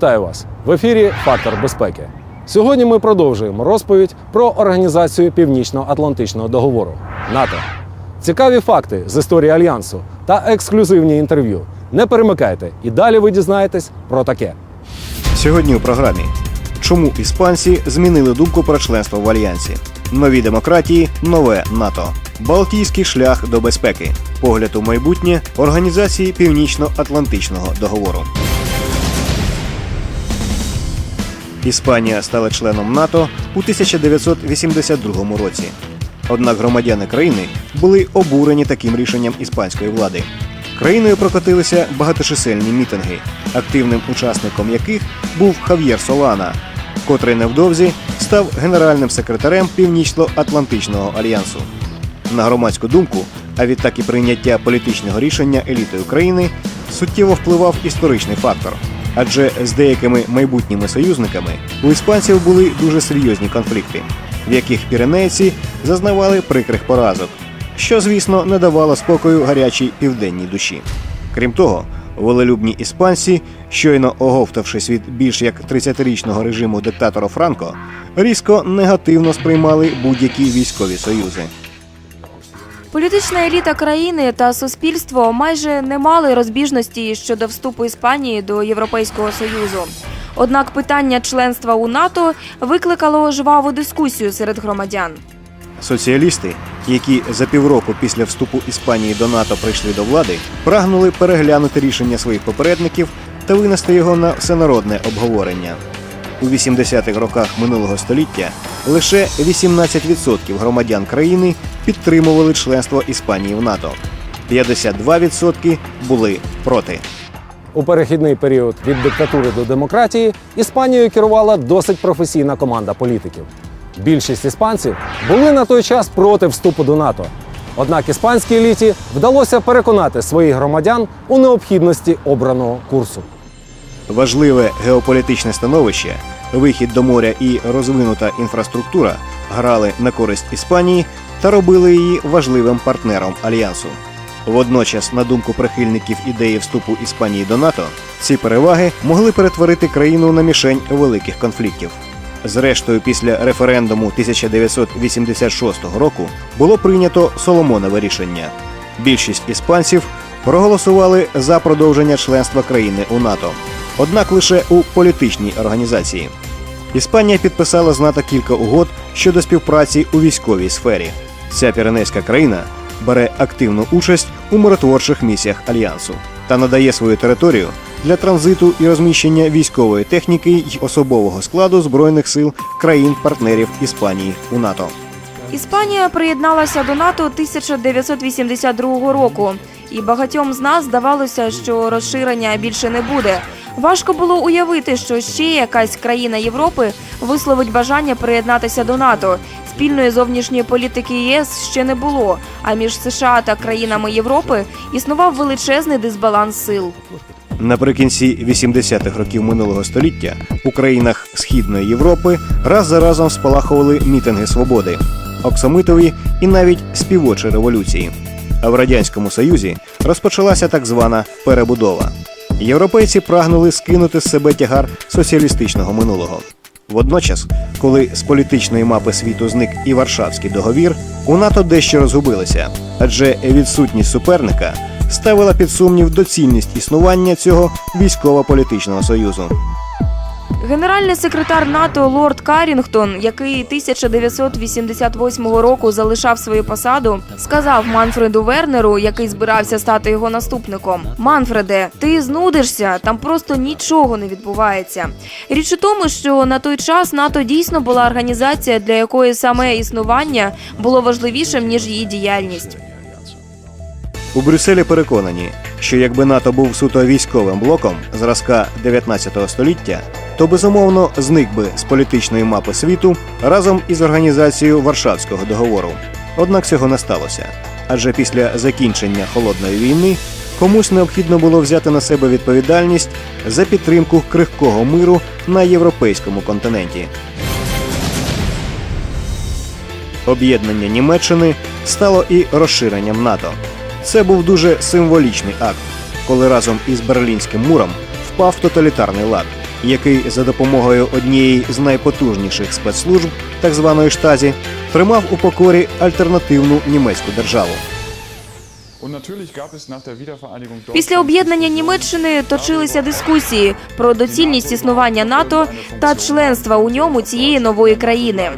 Вітаю вас в ефірі Фактор безпеки. Сьогодні ми продовжуємо розповідь про організацію Північно-Атлантичного договору НАТО. Цікаві факти з історії альянсу та ексклюзивні інтерв'ю. Не перемикайте, і далі ви дізнаєтесь про таке. Сьогодні у програмі чому іспанці змінили думку про членство в альянсі, нові демократії, нове НАТО, Балтійський шлях до безпеки, погляд у майбутнє організації Північно-Атлантичного договору. Іспанія стала членом НАТО у 1982 році. Однак громадяни країни були обурені таким рішенням іспанської влади. Країною прокотилися багаточисельні мітинги, активним учасником яких був Хав'єр Солана, котрий невдовзі став генеральним секретарем Північно-Атлантичного альянсу. На громадську думку, а відтак і прийняття політичного рішення елітою країни суттєво впливав історичний фактор. Адже з деякими майбутніми союзниками у іспанців були дуже серйозні конфлікти, в яких піренейці зазнавали прикрих поразок, що, звісно, не давало спокою гарячій південній душі. Крім того, волелюбні іспанці, щойно оговтавшись від більш як 30-річного режиму диктатора Франко, різко негативно сприймали будь-які військові союзи. Політична еліта країни та суспільство майже не мали розбіжності щодо вступу Іспанії до Європейського союзу. Однак питання членства у НАТО викликало жваву дискусію серед громадян. Соціалісти, які за півроку після вступу Іспанії до НАТО прийшли до влади, прагнули переглянути рішення своїх попередників та винести його на всенародне обговорення. У 80-х роках минулого століття лише 18% громадян країни підтримували членство Іспанії в НАТО. 52% були проти. У перехідний період від диктатури до демократії Іспанією керувала досить професійна команда політиків. Більшість іспанців були на той час проти вступу до НАТО. Однак іспанській еліті вдалося переконати своїх громадян у необхідності обраного курсу. Важливе геополітичне становище, вихід до моря і розвинута інфраструктура грали на користь Іспанії та робили її важливим партнером альянсу. Водночас, на думку прихильників ідеї вступу Іспанії до НАТО, ці переваги могли перетворити країну на мішень великих конфліктів. Зрештою, після референдуму 1986 року було прийнято Соломонове рішення. Більшість іспанців проголосували за продовження членства країни у НАТО, однак лише у політичній організації. Іспанія підписала з НАТО кілька угод щодо співпраці у військовій сфері. Ця піренейська країна бере активну участь у миротворчих місіях альянсу та надає свою територію для транзиту і розміщення військової техніки й особового складу збройних сил країн-партнерів Іспанії у НАТО. Іспанія приєдналася до НАТО 1982 року, і багатьом з нас здавалося, що розширення більше не буде. Важко було уявити, що ще якась країна Європи висловить бажання приєднатися до НАТО. Спільної зовнішньої політики ЄС ще не було. А між США та країнами Європи існував величезний дисбаланс сил. Наприкінці 80-х років минулого століття у країнах Східної Європи раз за разом спалахували мітинги свободи, оксамитові і навіть співочі революції. А в радянському союзі розпочалася так звана перебудова. Європейці прагнули скинути з себе тягар соціалістичного минулого. Водночас, коли з політичної мапи світу зник і Варшавський договір, у НАТО дещо розгубилися, адже відсутність суперника ставила під сумнів доцільність існування цього військово-політичного союзу. Генеральний секретар НАТО Лорд Карінгтон, який 1988 року залишав свою посаду, сказав Манфреду Вернеру, який збирався стати його наступником: Манфреде, ти знудишся, там просто нічого не відбувається. Річ у тому, що на той час НАТО дійсно була організація, для якої саме існування було важливішим ніж її діяльність. У Брюсселі переконані, що якби НАТО був суто військовим блоком зразка 19 століття, то безумовно зник би з політичної мапи світу разом із організацією Варшавського договору. Однак цього не сталося. Адже після закінчення холодної війни комусь необхідно було взяти на себе відповідальність за підтримку крихкого миру на європейському континенті. Об'єднання Німеччини стало і розширенням НАТО. Це був дуже символічний акт, коли разом із Берлінським муром впав тоталітарний лад. Який за допомогою однієї з найпотужніших спецслужб, так званої штазі, тримав у покорі альтернативну німецьку державу. Після об'єднання Німеччини точилися дискусії про доцільність існування НАТО та членства у ньому цієї нової країни.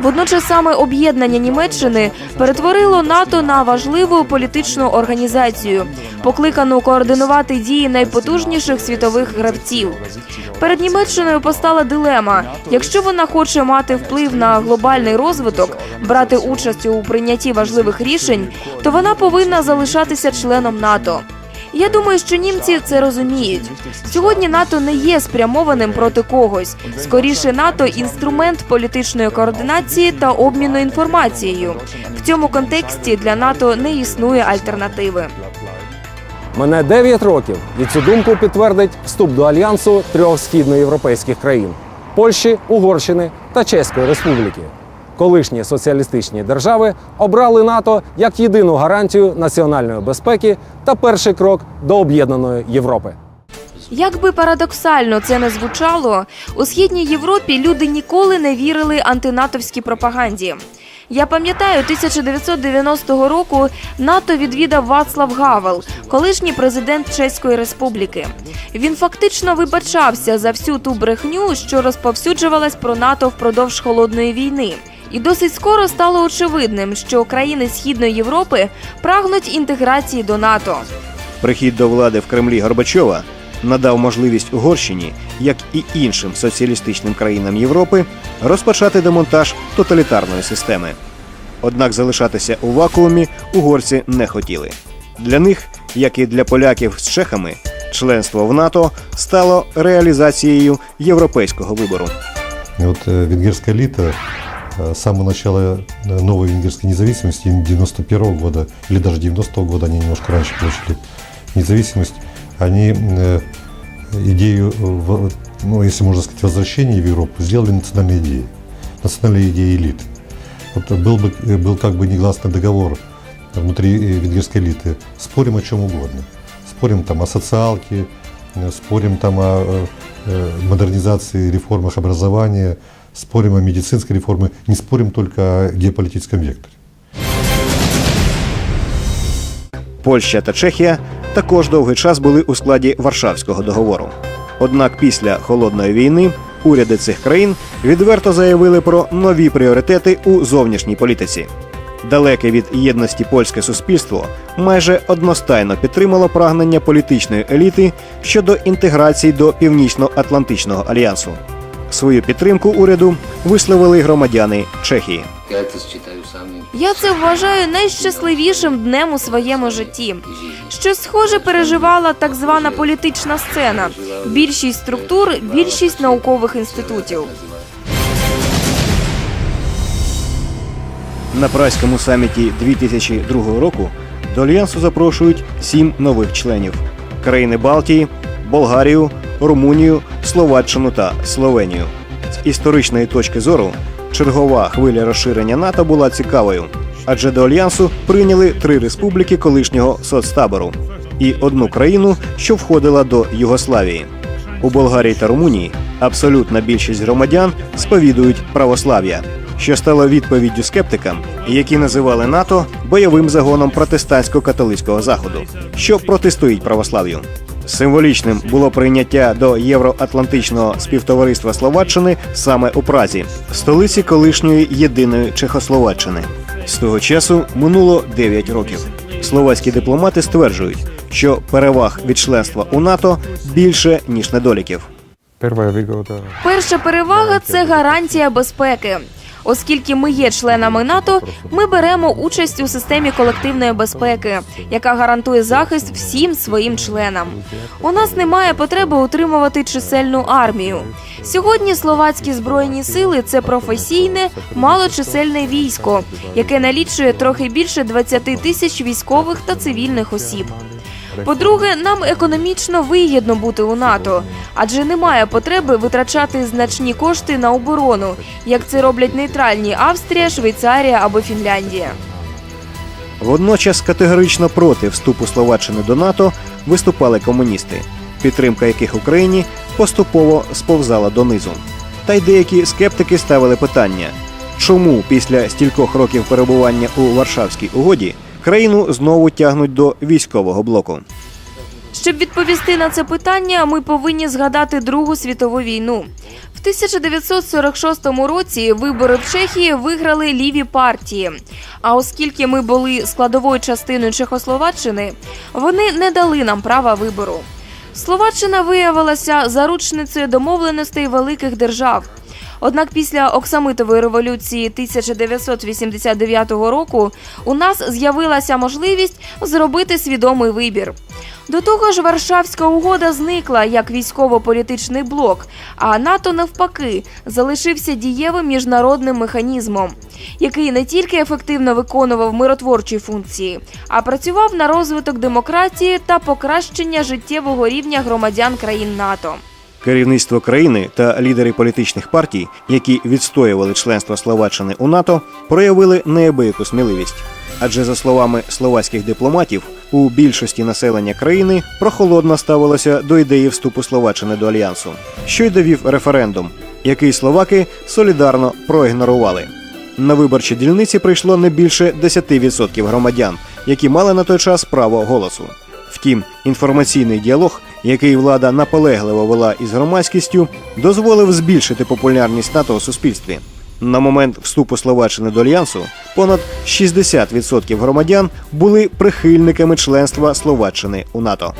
Водночас саме об'єднання Німеччини перетворило НАТО на важливу політичну організацію, покликану координувати дії найпотужніших світових гравців. Перед Німеччиною постала дилема: якщо вона хоче мати вплив на глобальний розвиток, брати участь у прийнятті важливих рішень, то вона повинна залишатися членом НАТО. Я думаю, що німці це розуміють. Сьогодні НАТО не є спрямованим проти когось. Скоріше, НАТО інструмент політичної координації та обміну інформацією. В цьому контексті для НАТО не існує альтернативи. Мене 9 років, і цю думку підтвердить вступ до альянсу трьох східноєвропейських країн Польщі, Угорщини та Чеської Республіки. Колишні соціалістичні держави обрали НАТО як єдину гарантію національної безпеки та перший крок до об'єднаної Європи. Як би парадоксально це не звучало, у східній Європі люди ніколи не вірили антинатовській пропаганді. Я пам'ятаю, 1990 року НАТО відвідав Вацлав Гавел, колишній президент Чеської Республіки. Він фактично вибачався за всю ту брехню, що розповсюджувалась про НАТО впродовж холодної війни. І досить скоро стало очевидним, що країни Східної Європи прагнуть інтеграції до НАТО. Прихід до влади в Кремлі Горбачова надав можливість Угорщині, як і іншим соціалістичним країнам Європи, розпочати демонтаж тоталітарної системи. Однак залишатися у вакуумі угорці не хотіли. Для них, як і для поляків з чехами, членство в НАТО стало реалізацією європейського вибору. И вот э, венгерская элита э, с самого начала э, новой венгерской независимости 91 года или даже 90 года, они немножко раньше получили независимость, они э, идею, э, ну, если можно сказать, возвращения в Европу сделали национальной идеей, национальной идеей элиты. Вот был, бы, э, был как бы негласный договор внутри э, венгерской элиты. Спорим о чем угодно. Спорим там о социалке, э, спорим там о э, э, модернизации, реформах образования, спорим о медицинской реформе, не спорим только о геополитическом векторе. Польща та Чехія також довгий час були у складі Варшавського договору. Однак після холодної війни уряди цих країн відверто заявили про нові пріоритети у зовнішній політиці. Далеке від єдності польське суспільство майже одностайно підтримало прагнення політичної еліти щодо інтеграції до Північно-Атлантичного альянсу. Свою підтримку уряду висловили громадяни Чехії. Я це вважаю найщасливішим днем у своєму житті. Щось схоже переживала так звана політична сцена. Більшість структур, більшість наукових інститутів. На праському саміті 2002 року до альянсу запрошують сім нових членів: країни Балтії, Болгарію, Румунію, Словаччину та Словенію. З історичної точки зору чергова хвиля розширення НАТО була цікавою, адже до альянсу прийняли три республіки колишнього соцтабору і одну країну, що входила до Югославії. У Болгарії та Румунії абсолютна більшість громадян сповідують православ'я, що стало відповіддю скептикам, які називали НАТО бойовим загоном протестантсько-католицького заходу, що протистоїть православ'ю. Символічним було прийняття до Євроатлантичного співтовариства Словаччини саме у Празі, столиці колишньої єдиної Чехословаччини. З того часу минуло 9 років. Словацькі дипломати стверджують, що переваг від членства у НАТО більше ніж недоліків. Перша перевага це гарантія безпеки. Оскільки ми є членами НАТО, ми беремо участь у системі колективної безпеки, яка гарантує захист всім своїм членам. У нас немає потреби утримувати чисельну армію. Сьогодні словацькі збройні сили це професійне, малочисельне військо, яке налічує трохи більше 20 тисяч військових та цивільних осіб. По-друге, нам економічно вигідно бути у НАТО, адже немає потреби витрачати значні кошти на оборону, як це роблять нейтральні Австрія, Швейцарія або Фінляндія. Водночас категорично проти вступу Словаччини до НАТО виступали комуністи, підтримка яких Україні поступово сповзала донизу. Та й деякі скептики ставили питання, чому після стількох років перебування у Варшавській угоді країну знову тягнуть до військового блоку. Щоб відповісти на це питання, ми повинні згадати Другу світову війну. В 1946 році вибори в Чехії виграли ліві партії. А оскільки ми були складовою частиною Чехословаччини, вони не дали нам права вибору. Словаччина виявилася заручницею домовленостей великих держав. Однак після Оксамитової революції 1989 року у нас з'явилася можливість зробити свідомий вибір. До того ж, Варшавська угода зникла як військово-політичний блок, а НАТО навпаки залишився дієвим міжнародним механізмом, який не тільки ефективно виконував миротворчі функції, а працював на розвиток демократії та покращення життєвого рівня громадян країн НАТО. Керівництво країни та лідери політичних партій, які відстоювали членство Словаччини у НАТО, проявили неабияку сміливість. Адже, за словами словацьких дипломатів, у більшості населення країни прохолодно ставилося до ідеї вступу Словаччини до альянсу, що й довів референдум, який словаки солідарно проігнорували. На виборчі дільниці прийшло не більше 10% громадян, які мали на той час право голосу. Втім, інформаційний діалог, який влада наполегливо вела із громадськістю, дозволив збільшити популярність НАТО у суспільстві. На момент вступу Словаччини до альянсу понад 60% громадян були прихильниками членства Словаччини у НАТО.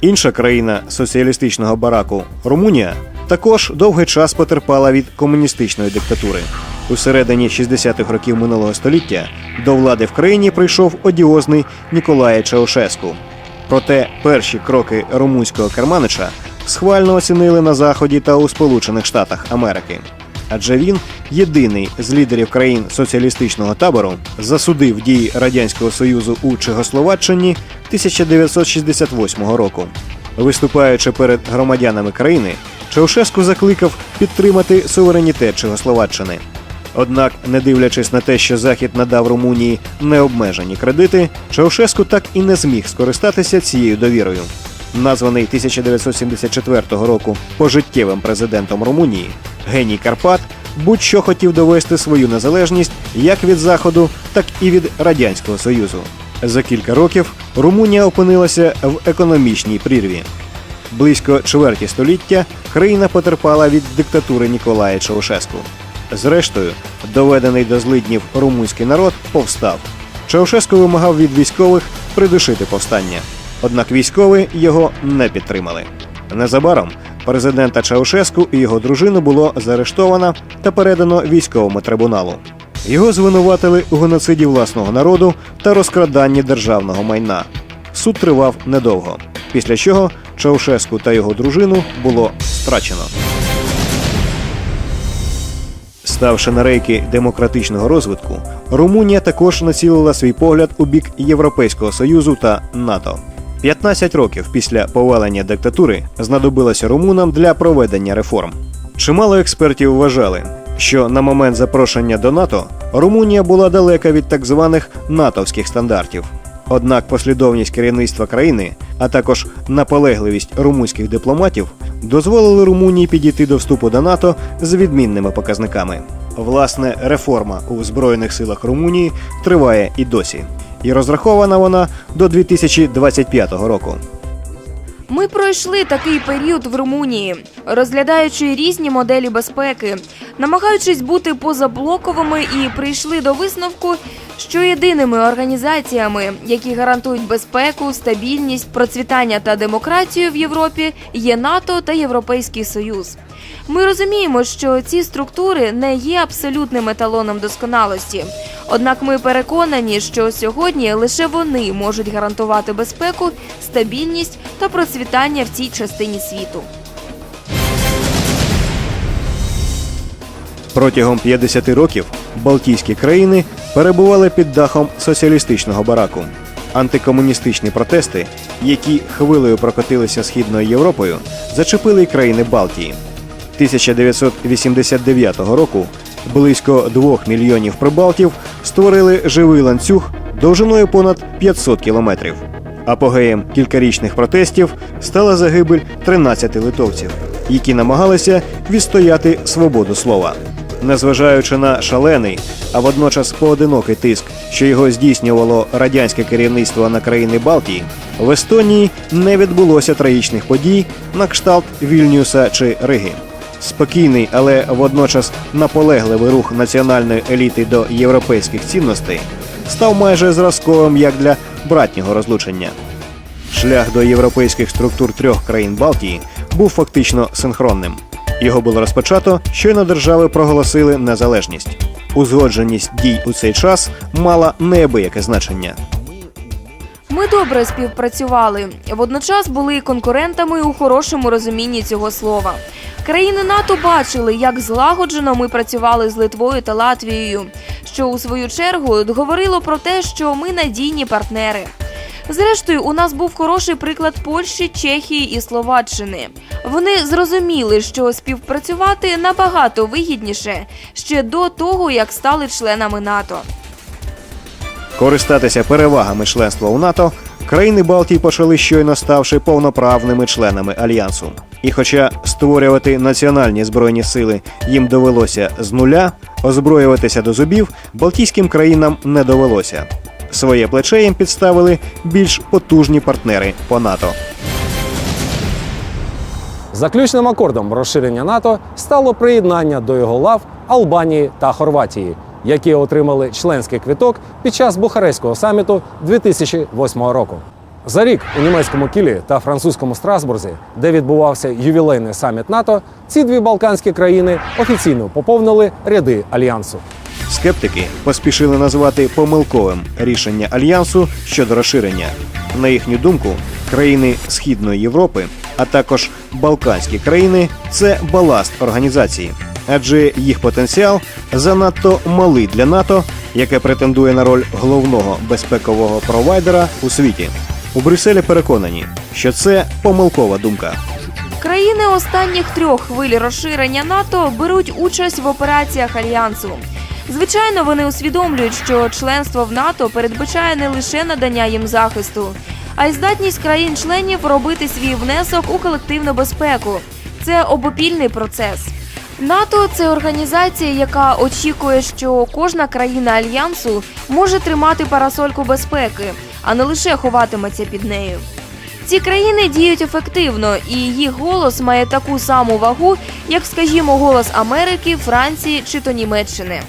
Інша країна соціалістичного бараку Румунія також довгий час потерпала від комуністичної диктатури. У середині 60-х років минулого століття до влади в країні прийшов одіозний Ніколає Чаушеску. Проте перші кроки румунського керманича схвально оцінили на Заході та у Сполучених Штатах Америки. Адже він єдиний з лідерів країн соціалістичного табору засудив дії радянського союзу у Чехословаччині 1968 року. Виступаючи перед громадянами країни, Чаушеску закликав підтримати суверенітет Чехословаччини. Однак, не дивлячись на те, що Захід надав Румунії необмежені кредити, Чаушеску так і не зміг скористатися цією довірою. Названий 1974 року пожиттєвим президентом Румунії, геній Карпат будь-що хотів довести свою незалежність як від Заходу, так і від Радянського Союзу. За кілька років Румунія опинилася в економічній прірві. Близько чверті століття країна потерпала від диктатури Ніколая Чаушеску. Зрештою, доведений до злиднів румунський народ повстав. Чаушеску вимагав від військових придушити повстання. Однак військові його не підтримали. Незабаром президента Чаушеску і його дружину було заарештовано та передано військовому трибуналу. Його звинуватили у геноциді власного народу та розкраданні державного майна. Суд тривав недовго, після чого Чаушеску та його дружину було страчено. Ставши на рейки демократичного розвитку, Румунія також націлила свій погляд у бік Європейського союзу та НАТО. 15 років після повалення диктатури знадобилося румунам для проведення реформ. Чимало експертів вважали, що на момент запрошення до НАТО Румунія була далека від так званих натовських стандартів. Однак послідовність керівництва країни, а також наполегливість румунських дипломатів дозволили Румунії підійти до вступу до НАТО з відмінними показниками. Власне, реформа у збройних силах Румунії триває і досі, і розрахована вона до 2025 року. Ми пройшли такий період в Румунії, розглядаючи різні моделі безпеки, намагаючись бути позаблоковими і прийшли до висновку, що єдиними організаціями, які гарантують безпеку, стабільність, процвітання та демократію в Європі, є НАТО та Європейський Союз. Ми розуміємо, що ці структури не є абсолютним еталоном досконалості. Однак ми переконані, що сьогодні лише вони можуть гарантувати безпеку, стабільність та процвітання в цій частині світу. Протягом 50 років Балтійські країни перебували під дахом соціалістичного бараку. Антикомуністичні протести, які хвилею прокотилися східною Європою, зачепили й країни Балтії. 1989 року близько 2 мільйонів прибалтів створили живий ланцюг довжиною понад 500 кілометрів. Апогеєм кількарічних протестів стала загибель 13 литовців, які намагалися відстояти свободу слова. Незважаючи на шалений, а водночас поодинокий тиск, що його здійснювало радянське керівництво на країни Балтії, в Естонії не відбулося трагічних подій на кшталт Вільнюса чи Риги. Спокійний, але водночас наполегливий рух національної еліти до європейських цінностей став майже зразковим як для братнього розлучення. Шлях до європейських структур трьох країн Балтії був фактично синхронним. Його було розпочато, щойно держави проголосили незалежність. Узгодженість дій у цей час мала неабияке значення. Ми добре співпрацювали. Водночас були конкурентами у хорошому розумінні цього слова. Країни НАТО бачили, як злагоджено ми працювали з Литвою та Латвією, що у свою чергу говорило про те, що ми надійні партнери. Зрештою, у нас був хороший приклад Польщі, Чехії і Словаччини. Вони зрозуміли, що співпрацювати набагато вигідніше ще до того, як стали членами НАТО. Користатися перевагами членства у НАТО країни Балтії почали щойно ставши повноправними членами альянсу. І хоча створювати національні збройні сили їм довелося з нуля, озброюватися до зубів Балтійським країнам не довелося. Своє плече їм підставили більш потужні партнери по НАТО. Заключним акордом розширення НАТО стало приєднання до його лав Албанії та Хорватії, які отримали членський квиток під час Бухарестського саміту 2008 року. За рік у німецькому Кілі та французькому Страсбурзі, де відбувався ювілейний саміт НАТО, ці дві балканські країни офіційно поповнили ряди альянсу. Скептики поспішили назвати помилковим рішення альянсу щодо розширення. На їхню думку, країни Східної Європи, а також Балканські країни це баласт організації, адже їх потенціал занадто малий для НАТО, яке претендує на роль головного безпекового провайдера у світі. У Брюсселі переконані, що це помилкова думка. Країни останніх трьох хвиль розширення НАТО беруть участь в операціях альянсу. Звичайно, вони усвідомлюють, що членство в НАТО передбачає не лише надання їм захисту, а й здатність країн-членів робити свій внесок у колективну безпеку. Це обопільний процес. НАТО це організація, яка очікує, що кожна країна альянсу може тримати парасольку безпеки, а не лише ховатиметься під нею. Ці країни діють ефективно, і їх голос має таку саму вагу, як, скажімо, голос Америки, Франції чи то Німеччини.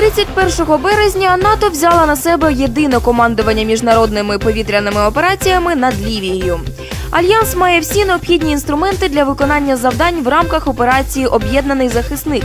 31 березня НАТО взяла на себе єдине командування міжнародними повітряними операціями над Лівією. Альянс має всі необхідні інструменти для виконання завдань в рамках операції Об'єднаний захисник,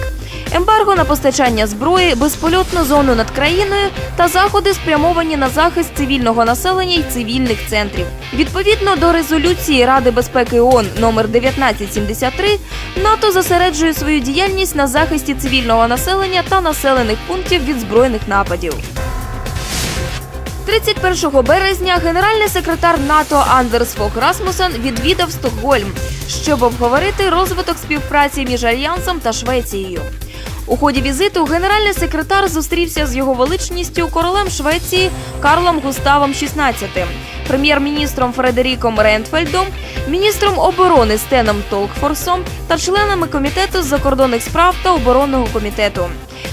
ембарго на постачання зброї, безпольотну зону над країною та заходи спрямовані на захист цивільного населення й цивільних центрів. Відповідно до резолюції Ради безпеки ООН номер 1973, НАТО зосереджує свою діяльність на захисті цивільного населення та населених пунктів від збройних нападів. 31 березня генеральний секретар НАТО Андерс Фог Расмусен відвідав Стокгольм, щоб обговорити розвиток співпраці між альянсом та Швецією. У ході візиту генеральний секретар зустрівся з його величністю королем Швеції Карлом Густавом XVI, прем'єр-міністром Фредеріком Рейнфельдом, міністром оборони Стеном Толкфорсом та членами комітету з закордонних справ та оборонного комітету.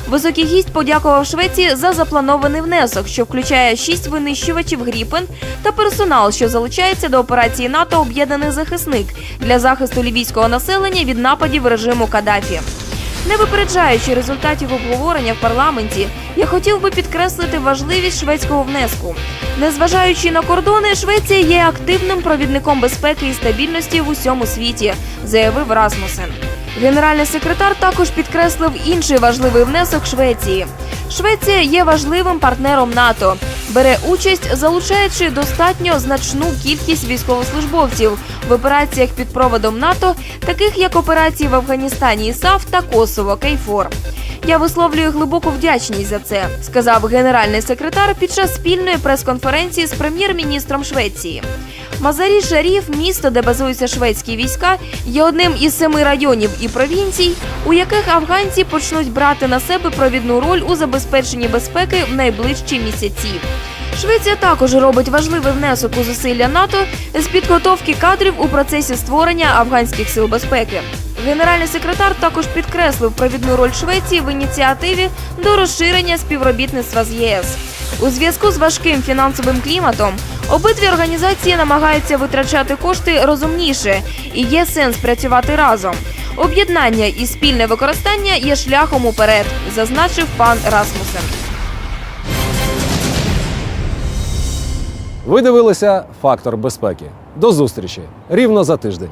Високий гість подякував Швеції за запланований внесок, що включає шість винищувачів Гріпен та персонал, що залучається до операції НАТО Об'єднаний захисник для захисту лівійського населення від нападів режиму Каддафі. Не випереджаючи результатів обговорення в парламенті, я хотів би підкреслити важливість шведського внеску. Незважаючи на кордони, Швеція є активним провідником безпеки і стабільності в усьому світі, заявив Расмусен. Генеральний секретар також підкреслив інший важливий внесок Швеції. Швеція є важливим партнером НАТО, бере участь, залучаючи достатньо значну кількість військовослужбовців в операціях під проводом НАТО, таких як операції в Афганістані ІСАФ та Косово Кейфор. Я висловлюю глибоку вдячність за це, сказав генеральний секретар під час спільної прес-конференції з прем'єр-міністром Швеції. Мазарі Шаріф, місто, де базуються шведські війська, є одним із семи районів і провінцій, у яких афганці почнуть брати на себе провідну роль у забезпеченні безпеки в найближчі місяці. Швеція також робить важливий внесок у зусилля НАТО з підготовки кадрів у процесі створення афганських сил безпеки. Генеральний секретар також підкреслив провідну роль Швеції в ініціативі до розширення співробітництва з ЄС. У зв'язку з важким фінансовим кліматом обидві організації намагаються витрачати кошти розумніше і є сенс працювати разом. Об'єднання і спільне використання є шляхом уперед, зазначив пан Расмусен. Ви дивилися фактор безпеки. До зустрічі рівно за тиждень.